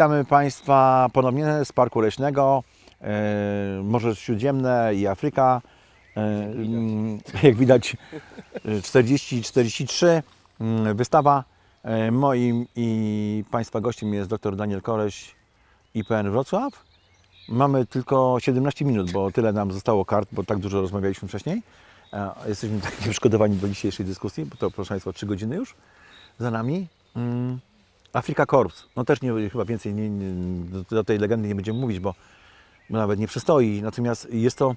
Witamy Państwa ponownie z Parku Leśnego, e, Morze Śródziemne i Afryka. E, mm, Jak widać e, 40-43 mm, wystawa. E, Moim i Państwa gościem jest dr Daniel Koleś, IPN Wrocław. Mamy tylko 17 minut, bo tyle nam zostało kart, bo tak dużo rozmawialiśmy wcześniej. Jesteśmy tak przygotowani do dzisiejszej dyskusji, bo to proszę Państwa 3 godziny już za nami. Afrika Corps. No też nie, chyba więcej nie, nie, do, tej legendy nie będziemy mówić, bo nawet nie przystoi. Natomiast jest to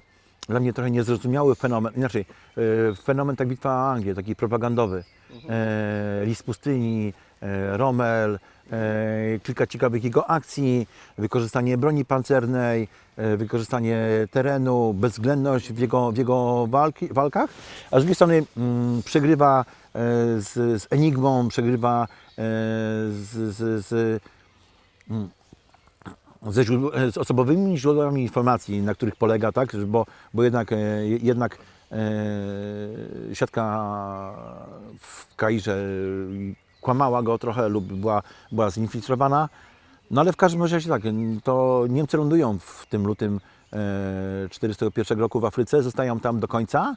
dla mnie trochę niezrozumiały fenomen, inaczej, e, fenomen tak bitwa o Anglię, taki propagandowy. E, List pustyni, e, Rommel, e, kilka ciekawych jego akcji, wykorzystanie broni pancernej, e, wykorzystanie terenu, bezwzględność w jego, w jego walki, walkach, a z drugiej strony mm, przegrywa z, z Enigmą, przegrywa e, z, z, z ze źródł, e, z osobowymi źródłami informacji, na których polega, tak, bo, bo jednak, e, jednak e, siatka w Kairze kłamała go trochę lub była, była zinfiltrowana. No ale w każdym razie tak, to Niemcy lądują w tym lutym e, 1941 roku w Afryce, zostają tam do końca.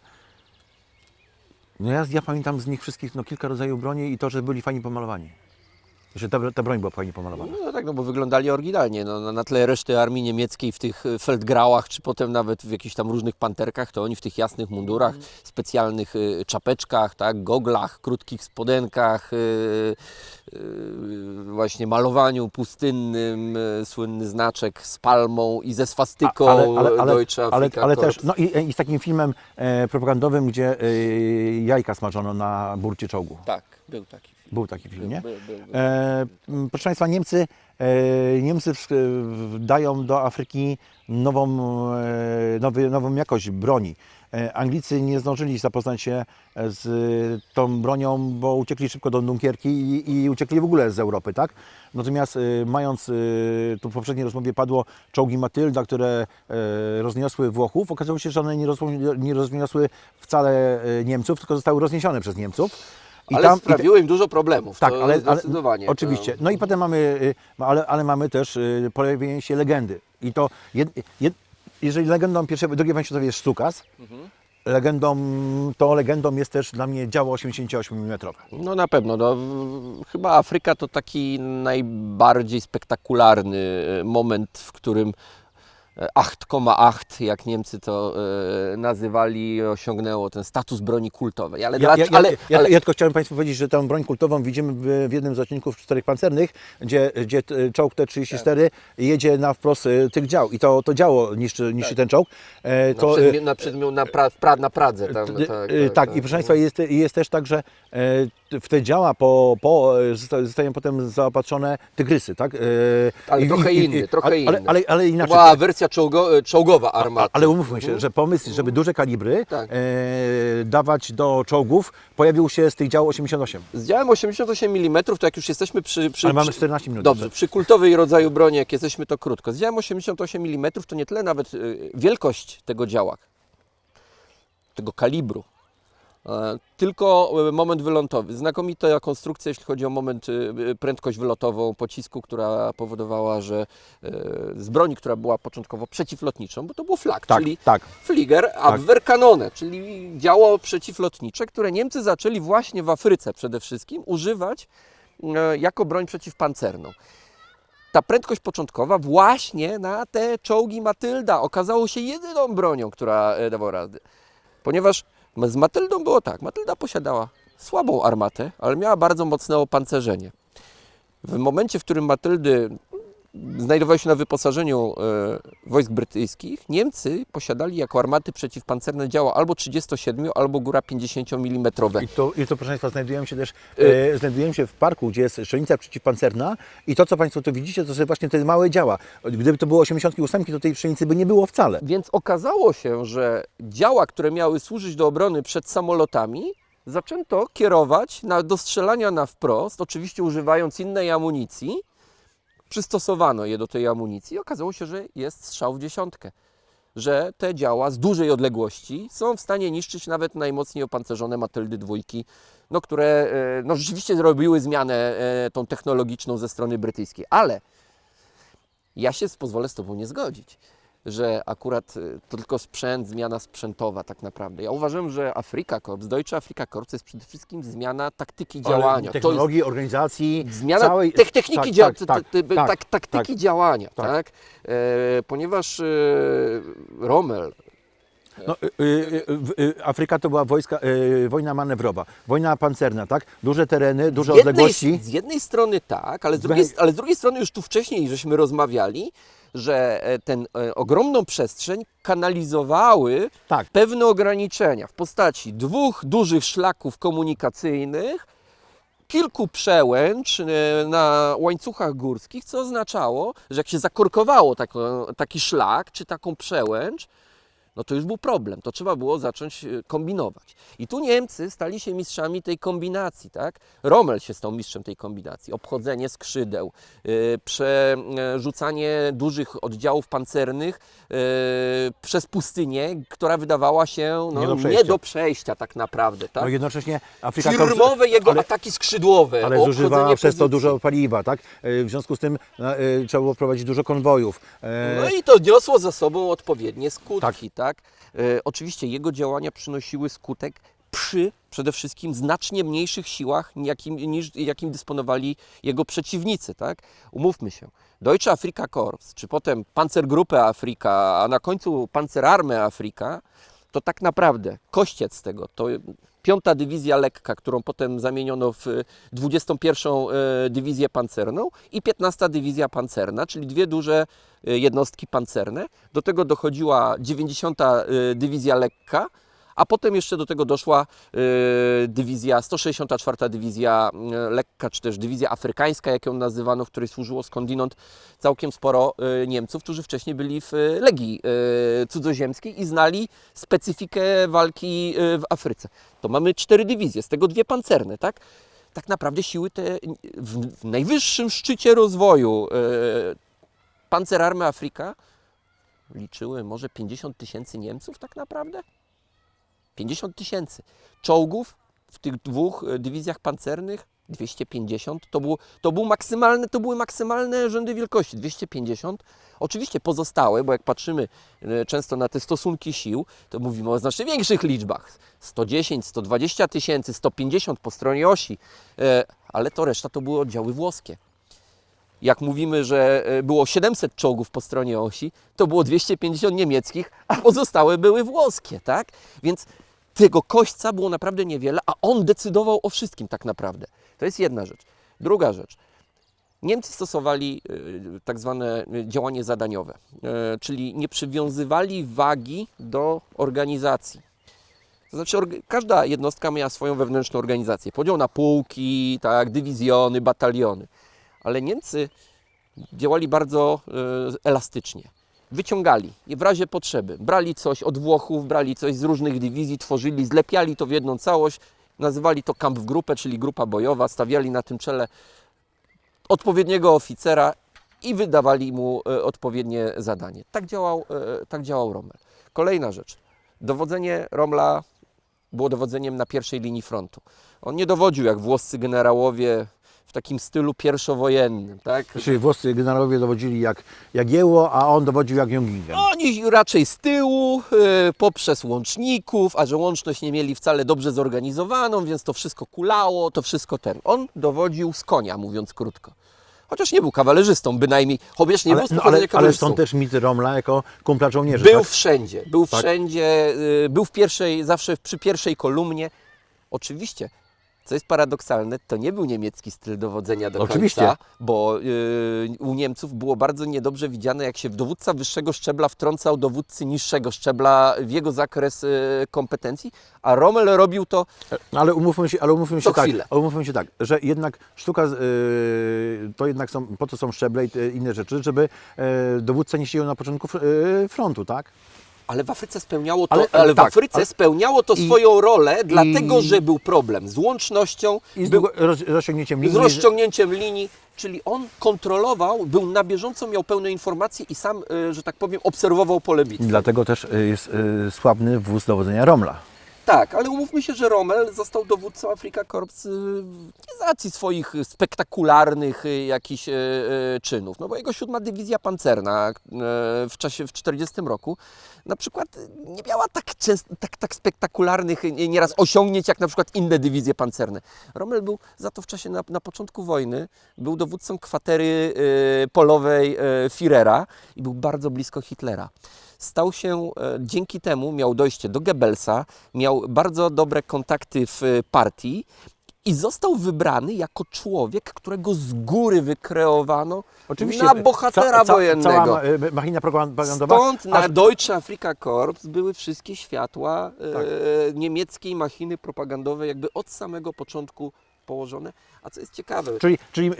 No ja, ja pamiętam z nich wszystkich no, kilka rodzajów broni i to, że byli fajnie pomalowani. Że ta, ta broń była fajnie pomalowana. No tak, no bo wyglądali oryginalnie. No, na- na tle reszty armii niemieckiej w tych e, feldgrałach, czy potem nawet w jakichś tam różnych panterkach, to oni w tych jasnych mundurach, specjalnych e, czapeczkach, tak, goglach, krótkich spodenkach, e, e, właśnie malowaniu pustynnym, e, słynny znaczek z palmą i ze swastyką Deutsche ale, Afrika ale Korps. też, no i, i z takim filmem e, propagandowym, gdzie e, jajka smażono na burcie czołgu. Tak, był taki. Był taki film, nie? Był, był, był. E, proszę Państwa, Niemcy, e, Niemcy w, w, dają do Afryki nową, e, nowy, nową jakość broni. E, Anglicy nie zdążyli zapoznać się z tą bronią, bo uciekli szybko do Dunkierki i, i uciekli w ogóle z Europy, tak? Natomiast e, mając, e, tu w poprzedniej rozmowie padło czołgi Matylda, które e, rozniosły Włochów, okazało się, że one nie, rozło- nie rozniosły wcale e, Niemców, tylko zostały rozniesione przez Niemców. I ale tam- i te- sprawiło im dużo problemów. tak, ale, ale zdecydowanie. oczywiście. To... No i potem mamy, y, ale, ale mamy też y, pojawienie się legendy. I to, jed, jed, jeżeli legendą pierwszej, II wojny światowej jest Stukas, Mhm. legendą, to legendą jest też dla mnie działo 88 mm. No na pewno. No, chyba Afryka to taki najbardziej spektakularny e, moment, w którym 8,8, jak Niemcy to e, nazywali, osiągnęło ten status broni kultowej. Ale, Ja, ja, ale, ja, ale ja tylko chciałem Państwu powiedzieć, że tę broń kultową widzimy w, w jednym z odcinków czterech pancernych, gdzie, gdzie t- czołg T-34 jedzie na wprost y, tych dział i to, to działo niszczy, niszczy ten czołg. E, na, to, y, przedmio- na, przedmio- na, pra, na Pradze. Tam, Y, tak, y, tak, i proszę Państwa, jest, jest też tak, że e, w te działa po, po, e, zosta- zostają potem zaopatrzone tygrysy, tak? E, Ale i- trochę i- i- inny, trochę ale, ale, inny. ale, ale To inaczej. była wersja czołgo, czołgowa armaty. Ale umówmy się, że pomysł, żeby duże kalibry Tak. e, dawać do czołgów, pojawił się z tych dział 88. Z działem 88 mm, to jak już jesteśmy przy... przy Ale mamy przy- 14 minut. Dobrze, jeszcze. przy kultowej rodzaju broni, jak jesteśmy, to krótko. Z działem 88 mm to nie tyle nawet y, wielkość tego działa, tego kalibru, e, tylko e, moment wylątowy. Znakomita konstrukcja, jeśli chodzi o moment, y, prędkość wylotową pocisku, która powodowała, że e, z broni, która była początkowo przeciwlotniczą, bo to był flak, Tak, czyli tak. Flieger Abwehrkanone, czyli działo przeciwlotnicze, które Niemcy zaczęli właśnie w Afryce przede wszystkim używać e, jako broń przeciwpancerną. Ta prędkość początkowa właśnie na te czołgi Matylda okazało się jedyną bronią, która e, dawała radę. Ponieważ z Matyldą było tak, Matylda posiadała słabą armatę, ale miała bardzo mocne opancerzenie. W momencie, w którym Matyldy znajdowały się na wyposażeniu e, wojsk brytyjskich, Niemcy posiadali jako armaty przeciwpancerne działa albo 37, albo góra 50 mm. I to, I to, proszę Państwa, znajdujemy się też Y- e, znajdujemy się w parku, gdzie jest strzelnica przeciwpancerna i to, co Państwo tu widzicie, to są właśnie te małe działa. Gdyby to było 88, to tej pszenicy by nie było wcale. Więc okazało się, że działa, które miały służyć do obrony przed samolotami, zaczęto kierować na, do strzelania na wprost, oczywiście używając innej amunicji. Przystosowano je do tej amunicji i okazało się, że jest strzał w dziesiątkę. że te działa z dużej odległości są w stanie niszczyć nawet najmocniej opancerzone Matyldy dwójki, no, które e, no, rzeczywiście zrobiły zmianę e, tą technologiczną ze strony brytyjskiej. Ale ja się pozwolę z Tobą nie zgodzić, że akurat y, to tylko sprzęt, zmiana sprzętowa tak naprawdę. Ja uważam, że Afrika Korps, Deutsche Afrika Korps jest przede wszystkim zmiana taktyki działania. To jest Technologii, organizacji, zmiana całej... tech- techniki, tak, dzia- tak, tak, tak, tak, taktyki tak. działania, tak? tak. E, ponieważ e, Rommel No, y, y, y, y, Afryka to była wojska, y, wojna manewrowa, wojna pancerna, tak? Duże tereny, duże z jednej, odległości. z jednej strony tak, ale z, drugiej, ale z drugiej strony już tu wcześniej żeśmy rozmawiali, że e, ten e, ogromną przestrzeń kanalizowały Tak, pewne ograniczenia w postaci dwóch dużych szlaków komunikacyjnych, kilku przełęcz e, na łańcuchach górskich, co oznaczało, że jak się zakorkowało taki szlak czy taką przełęcz, no to już był problem, to trzeba było zacząć e, kombinować. I tu Niemcy stali się mistrzami tej kombinacji, tak? Rommel się stał mistrzem tej kombinacji. Obchodzenie skrzydeł, yy, przerzucanie dużych oddziałów pancernych yy, przez pustynię, która wydawała się no, Nie do nie, przejścia. do przejścia tak naprawdę, tak? no jednocześnie Afryka Firmowe jego ale- ataki skrzydłowe, ale zużywa przez to dużo paliwa, tak? Y, W związku z tym e, trzeba było prowadzić dużo konwojów. E, No i to niosło za sobą odpowiednie skutki, tak? E, oczywiście jego działania przynosiły skutek przy przede wszystkim znacznie mniejszych siłach, jakim, niż jakim dysponowali jego przeciwnicy, tak? Umówmy się. Deutsche Afrika Korps, czy potem Panzergruppe Afrika, a na końcu Panzerarmee Afrika, to tak naprawdę kościec tego, to piąta dywizja lekka, którą potem zamieniono w e, 21 e, dywizję pancerną i 15 dywizja pancerna, czyli dwie duże e, jednostki pancerne. Do tego dochodziła 90 e, dywizja lekka, a potem jeszcze do tego doszła e, dywizja, 164 dywizja e, lekka, czy też dywizja afrykańska, jak ją nazywano, w której służyło skądinąd całkiem sporo e, Niemców, którzy wcześniej byli w Legii Cudzoziemskiej i znali specyfikę walki w Afryce. To mamy cztery dywizje, z tego dwie pancerne, tak? Tak naprawdę siły te w, najwyższym szczycie rozwoju e, Panzerarmee Afrika liczyły może 50 tysięcy Niemców tak naprawdę? 50 tysięcy. Czołgów w tych dwóch e, dywizjach pancernych 250 to, było, to, był maksymalne, to były maksymalne rzędy wielkości 250. Oczywiście pozostałe, bo jak patrzymy e, często na te stosunki sił, to mówimy o znacznie większych liczbach 110, 120 tysięcy, 150 po stronie osi, e, ale to reszta to były oddziały włoskie. Jak mówimy, że było 700 czołgów po stronie osi, to było 250 niemieckich, a pozostałe były włoskie, tak? Więc tego kośćca było naprawdę niewiele, a on decydował o wszystkim tak naprawdę. To jest jedna rzecz. Druga rzecz. Niemcy stosowali e, tak zwane e, działanie zadaniowe, e, czyli nie przywiązywali wagi do organizacji. To znaczy, każda jednostka miała swoją wewnętrzną organizację. Podział na pułki, tak, dywizjony, bataliony. Ale Niemcy działali bardzo elastycznie. Wyciągali i w razie potrzeby. Brali coś od Włochów, brali coś z różnych dywizji, tworzyli, zlepiali to w jedną całość, nazywali to kamp w grupę, czyli grupa bojowa, stawiali na tym czele odpowiedniego oficera i wydawali mu e, odpowiednie zadanie. Tak działał, e, tak działał Rommel. Kolejna rzecz. Dowodzenie Rommela było dowodzeniem na pierwszej linii frontu. On nie dowodził jak włoscy generałowie w takim stylu pierwszowojennym, tak? Czyli włoscy generałowie dowodzili jak Jagiełło, a on dowodził jak Jungingem. Oni raczej z tyłu, y, poprzez łączników, a że łączność nie mieli wcale dobrze zorganizowaną, więc to wszystko kulało, to wszystko ten. On dowodził z konia, mówiąc krótko. Chociaż nie był kawalerzystą, bynajmniej, chociaż nie ale, był no, ale, ale są też mity Romla jako kumpla żołnierzy. Był tak? wszędzie, był Tak. wszędzie, y, był w pierwszej, zawsze przy pierwszej kolumnie. Oczywiście, co jest paradoksalne, to nie był niemiecki styl dowodzenia do Oczywiście. końca, bo y, u Niemców było bardzo niedobrze widziane, jak się dowódca wyższego szczebla wtrącał dowódcy niższego szczebla w jego zakres y, kompetencji, a Rommel robił to No, ale umówmy się, ale umówmy Co się tak, chwilę. ale umówmy się tak, że jednak sztuka, yy, to jednak są, po to są szczeble i te inne rzeczy, żeby dowódca nie siedział na początku frontu, tak? Ale w Afryce spełniało to, Ale- ale, ale w tak, Afryce ale- spełniało to i- swoją rolę, dlatego i- że był problem z łącznością, I z był roz, rozciągnięciem linii. z rozciągnięciem linii Czyli on kontrolował, był na bieżąco, miał pełne informacje i sam, y, że tak powiem, obserwował pole bitwy. Dlatego też y, jest y, sławny wóz dowodzenia Romla. Tak, ale umówmy się, że Rommel został dowódcą Afrika Korps y, nie z racji swoich spektakularnych y, jakichś y, y, czynów, no bo jego siódma dywizja pancerna y, w czasie w 40 roku na przykład y, nie miała tak, częst, tak, tak spektakularnych y, nieraz osiągnięć jak na przykład inne dywizje pancerne. Rommel był za to w czasie na, na początku wojny był dowódcą kwatery y, polowej y, Führera i był bardzo blisko Hitlera stał się, e, dzięki temu miał dojście do Goebbelsa, miał bardzo dobre kontakty w e, partii i został wybrany jako człowiek, którego z góry wykreowano na bohatera ca- ca- wojennego. Cała y, machina propagandowa. Stąd na aż- Deutsche Afrika Korps były wszystkie światła Tak. e, niemieckiej machiny propagandowej jakby od samego początku położone. A co jest ciekawe, Czyli, czyli y,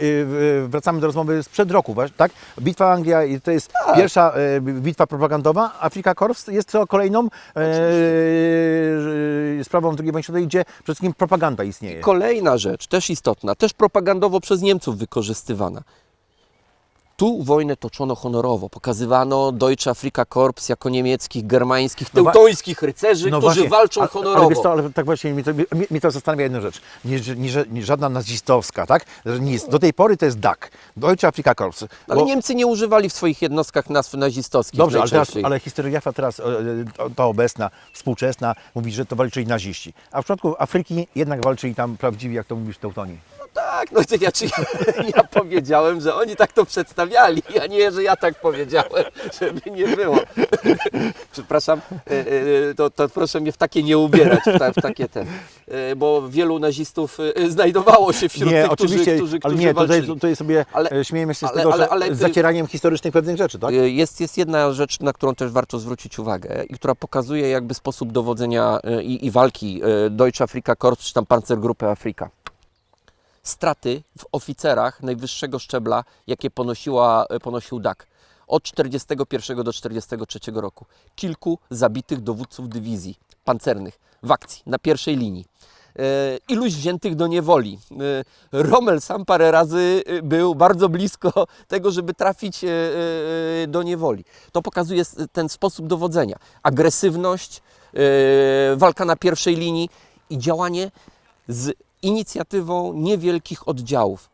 y, wracamy do rozmowy sprzed roku, tak? Bitwa Anglia i to jest Tak. pierwsza y, bitwa propagandowa. Afrika Korps jest to kolejną e, sprawą II wojny światowej, gdzie przede wszystkim propaganda istnieje. Kolejna rzecz, też istotna, też propagandowo przez Niemców wykorzystywana. Tu wojnę toczono honorowo. Pokazywano Deutsche Afrika Korps jako niemieckich, germańskich, No teutońskich rycerzy, którzy właśnie, walczą a- honorowo. Ale, wiesz co, ale tak właśnie mnie to, mnie, mnie to zastanawia jedna rzecz. Nie, nie, nie żadna nazistowska, tak? Nic. Do tej pory to jest DAK, Deutsche Afrika Korps. ale Bo- Niemcy nie używali w swoich jednostkach nazw nazistowskich Dobrze, ale, teraz, ale historiografia teraz, e, e, ta obecna, współczesna, mówi, że to walczyli naziści. A w przypadku Afryki jednak walczyli tam prawdziwi, jak to mówisz, Teutoni. Tak, no to ja, czy ja, ja powiedziałem, że oni tak to przedstawiali, a nie, że ja tak powiedziałem, żeby nie było. Przepraszam, e, e, to, to proszę mnie w takie nie ubierać, w, ta, w takie te, e, bo wielu nazistów znajdowało się wśród nie, tych, oczywiście, którzy, którzy, ale nie, tutaj, walczyli. tutaj sobie Ale- śmiejemy się z ale- tego, ale- ale z zacieraniem historycznych pewnych rzeczy, tak? Jest, jest jedna rzecz, na którą też warto zwrócić uwagę i która pokazuje jakby sposób dowodzenia i, i walki Deutsche Afrika Korps czy tam Panzergruppe Afrika. Straty w oficerach najwyższego szczebla, jakie ponosiła, y, ponosił DAK od 41 do 43 roku. Kilku zabitych dowódców dywizji pancernych w akcji na pierwszej linii. E, Iluś wziętych do niewoli. E, Rommel sam parę razy e, był bardzo blisko tego, żeby trafić e, e, do niewoli. To pokazuje ten sposób dowodzenia. Agresywność, e, walka na pierwszej linii i działanie z inicjatywą niewielkich oddziałów.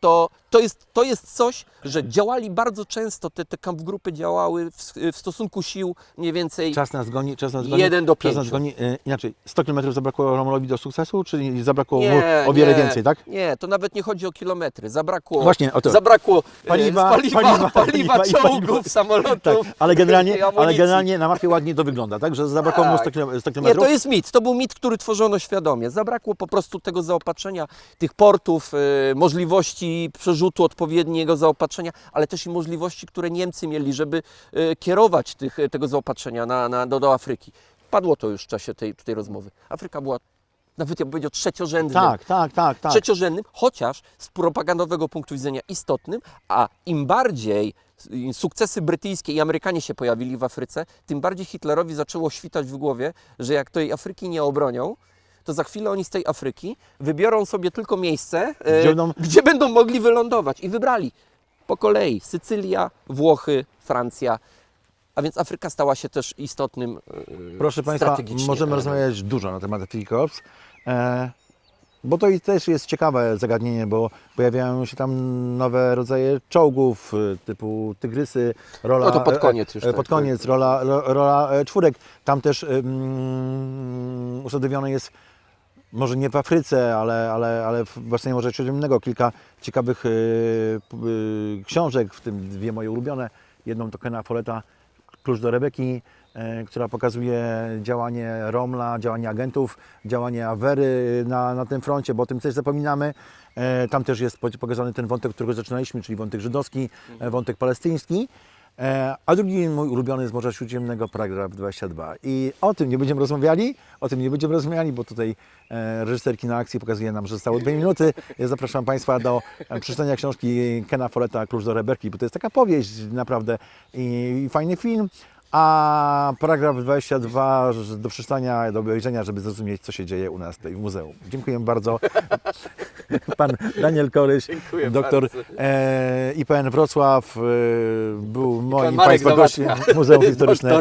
To, to, jest, to jest coś, że działali bardzo często, te, te kampgrupy działały w, w stosunku sił mniej więcej Czas nas goni, czas nas goni. jeden do Czas nas goni e, inaczej, 100 km zabrakło Romulowi do sukcesu, czy zabrakło Nie, mu o wiele nie, więcej, tak? Nie, to nawet nie chodzi o kilometry. Zabrakło, Właśnie, o to. zabrakło e, Paliwa, paliwa, paliwa, paliwa, paliwa i czołgów, paliwa. samolotów. Tak, ale generalnie, ale generalnie na mapie ładnie to wygląda, tak? Że zabrakło mu 100 km. 100 Nie, kilometrów. to jest mit. To był mit, który tworzono świadomie. Zabrakło po prostu tego zaopatrzenia, tych portów, e, możliwości przerzutu odpowiedniego zaopatrzenia, ale też i możliwości, które Niemcy mieli, żeby e, kierować tych, tego zaopatrzenia na, na, do, do Afryki. Padło to już w czasie tej, tej rozmowy. Afryka była, nawet ja bym powiedział, trzeciorzędnym Tak, tak, tak, tak. trzeciorzędnym, chociaż z propagandowego punktu widzenia istotnym, a im bardziej sukcesy brytyjskie i Amerykanie się pojawili w Afryce, tym bardziej Hitlerowi zaczęło świtać w głowie, że jak tej Afryki nie obronią, to za chwilę oni z tej Afryki wybiorą sobie tylko miejsce, e, Gdzie będą- gdzie będą mogli wylądować. I wybrali po kolei Sycylia, Włochy, Francja. A więc Afryka stała się też istotnym e, Proszę Państwa, możemy rozmawiać dużo na temat Korps, e, bo to i też jest ciekawe zagadnienie, bo pojawiają się tam nowe rodzaje czołgów typu tygrysy, rola... No to pod koniec już, tak, Pod tak. koniec, rola, ro- rola czwórek. Tam też mm, usadowione jest może nie w Afryce, ale, ale, ale w basenie Morza Śródziemnego kilka ciekawych p- e, książek, w tym dwie moje ulubione. Jedną to Kena Folletta, Klucz do Rebeki, e, która pokazuje działanie Romla, działanie agentów, działanie Awery na, na tym froncie, bo o tym też zapominamy. E, Tam też jest po- pokazany ten wątek, którego zaczynaliśmy, czyli wątek żydowski, e, wątek palestyński. E, A drugi mój ulubiony z Morza Śródziemnego, paragraf 22. I o tym nie będziemy rozmawiali, o tym nie będziemy rozmawiali, bo tutaj e, reżyser kina akcji pokazuje nam, że zostało dwie minuty. Ja zapraszam Państwa do e, przeczytania książki Kena Folletta, Klucz do Reberki, bo to jest taka powieść naprawdę i fajny film. A paragraf 22 do przeczytania, do obejrzenia, żeby zrozumieć, co się dzieje u nas tutaj w muzeum. Dziękuję bardzo. pan Daniel Koryś, Dziękuję doktor e, IPN Wrocław, e, był moim Państwa gościem. Muzeum Historyczne.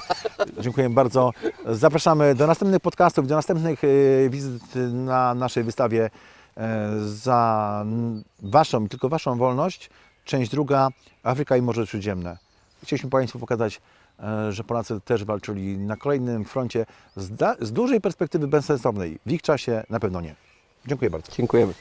Dziękuję bardzo. Zapraszamy do następnych podcastów, do następnych e, wizyt na naszej wystawie e, za Waszą, tylko Waszą wolność. Część druga, Afryka i Morze Śródziemne. Chcieliśmy Państwu pokazać, e, że Polacy też walczyli na kolejnym froncie z, z dużej perspektywy bezsensownej. W ich czasie na pewno nie. Dziękuję bardzo. Dziękujemy.